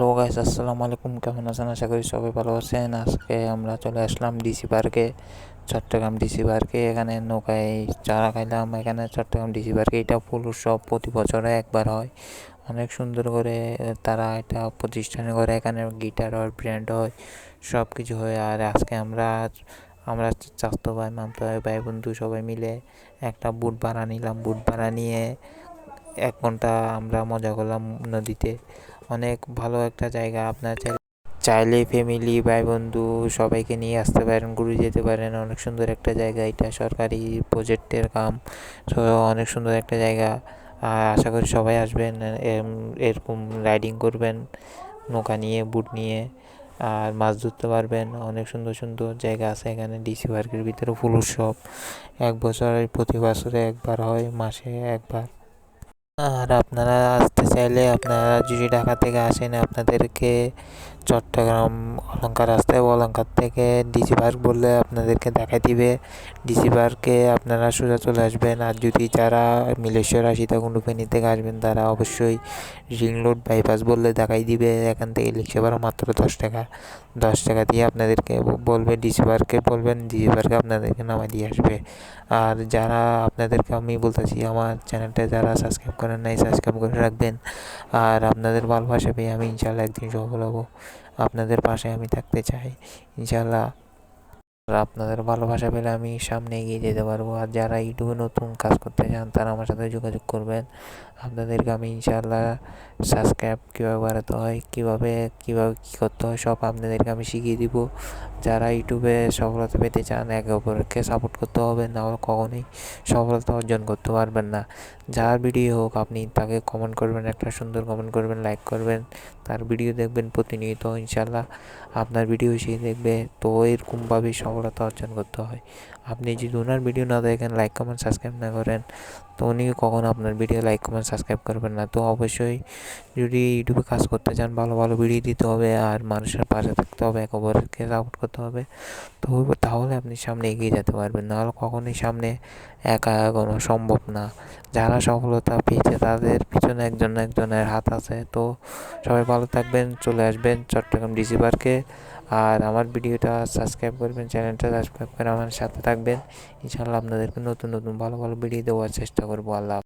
Hello guys, আসসালামু আলাইকুম। কেমন আছেন? আশা করি সবাই ভালো আছেন। আজকে আমরা চলে আসলাম ডিসি পার্কে, চট্টগ্রাম ডিসি পার্কে। এখানে নৌকায় চারা খাইলাম। এখানে চট্টগ্রাম ডিসি পার্কে এটা ফুল উৎসব প্রতি বছরে একবার হয়। অনেক সুন্দর করে তারা এটা প্রতিষ্ঠানে করে। এখানে গিটার হয় ব্র্যান্ড হয় সব কিছু হয়। আর আজকে আমরা আমরা চাস্তো ভাই, মামতো ভাই ভাই বন্ধু সবাই মিলে একটা বুট ভাড়া নিলাম। বুট ভাড়া নিয়ে এক ঘণ্টা আমরা মজা করলাম নদীতে। অনেক ভালো একটা জায়গা। আপনার চাইলে ফ্যামিলি ভাই বন্ধু সবাইকে নিয়ে আসতে পারেন, ঘুরে যেতে পারেন। অনেক সুন্দর একটা জায়গা এটা, সরকারি প্রজেক্টের কাম। অনেক সুন্দর একটা জায়গা। আশা করি সবাই আসবেন এরকম রাইডিং করবেন, নৌকা নিয়ে বুট নিয়ে, আর মাছ ধরতে পারবেন। অনেক সুন্দর সুন্দর জায়গা আছে এখানে ডিসি পার্কের ভিতরে ফুল উৎসব এক বছর, প্রতি বছরে একবার হয়, মাসে একবার। আর আপনারা আসতে চাইলে আপনারা যদি ঢাকা থেকে আসেন আপনাদেরকে চট্টগ্রাম অলঙ্কার রাস্তায় অলঙ্কার থেকে ডিসি পার্ক বললে আপনাদেরকে দেখাই দিবে। ডিসি পার্কে আপনারা সোজা চলে আসবেন আর যদি যারা মিলেশ্বর সীতাকুণ্ডু থেকে আসবেন তারা অবশ্যই রিং রোড বাইপাস বললে দেখাই দিবে। এখান থেকে লিখছে ভাড়া মাত্র দশ টাকা। দশ টাকা দিয়ে আপনাদেরকে বলবে ডিসি পার্কে বলবেন ডিসি পার্কে আপনাদেরকে নামাই দিয়ে আসবে। আর যারা আপনাদেরকে আমি বলতেছি, আমার চ্যানেলটা যারা সাবস্ক্রাইব করেন নাই সাবস্ক্রাইব করে রাখবেন। আর আপনাদের ভালোবাসা পেয়ে আমি ইনশাল্লাহ একদিন সফল হব। আপনাদের পাশে আমি থাকতে চাই। ইনশাল্লাহ আপনাদের ভালোবাসা পেলে আমি সামনে এগিয়ে যেতে পারব। আর যারা ইউটিউবে নতুন কাজ করতে চান, তারা আমার সাথে যোগাযোগ করবেন। আপনাদেরকে আমি ইনশাল্লাহ সাবস্ক্রাইব কীভাবে বাড়াতে হয়, কীভাবে কীভাবে কী করতে হয়, সব আপনাদেরকে আমি শিখিয়ে দিব। যারা ইউটিউবে সফলতা পেতে চান, একে অপরকে সাপোর্ট করতে হবে, না হলে কখনোই সফলতা অর্জন করতে পারবেন না। যার ভিডিও হোক, আপনি তাকে কমেন্ট করবেন, একটা সুন্দর কমেন্ট করবেন লাইক করবেন। তার ভিডিও দেখবেন প্রতিনিয়ত ইনশাল্লাহ আপনার ভিডিও সে দেখবে। তো এরকমভাবেই সফলতা অর্জন করতে হয়। আপনি যদি ওনার ভিডিও না দেখেন লাইক কমেন্ট সাবস্ক্রাইব না করেন, তো উনি কখনো আপনার ভিডিও লাইক কমেন্ট সাবস্ক্রাইব করবেন না। তো অবশ্যই যদি ইউটিউবে কাজ করতে চান, ভালো ভালো ভিডিও দিতে হবে আর মানুষের পাশে থাকতে হবে, এক অপরকে সাপোর্ট করতে হবে, তো তাহলে আপনি সামনে এগিয়ে যেতে পারবেন। নাহলে কখনোই সামনে একা এগোনো সম্ভব না। যারা সফলতা পেয়েছে, তাদের পিছনে একজন একজনের হাত আছে। তো সবাই ভালো থাকবেন, চলে আসবেন চট্টগ্রাম ডিসি পার্কে আর আমার ভিডিওটা সাবস্ক্রাইব করবেন চ্যানেলটা সাবস্ক্রাইব করে আমার সাথে থাকবেন। ইনশাল্লাহ আপনাদেরকে নতুন নতুন, ভালো ভালো ভিডিও দেওয়ার চেষ্টা করব। আল্লাহ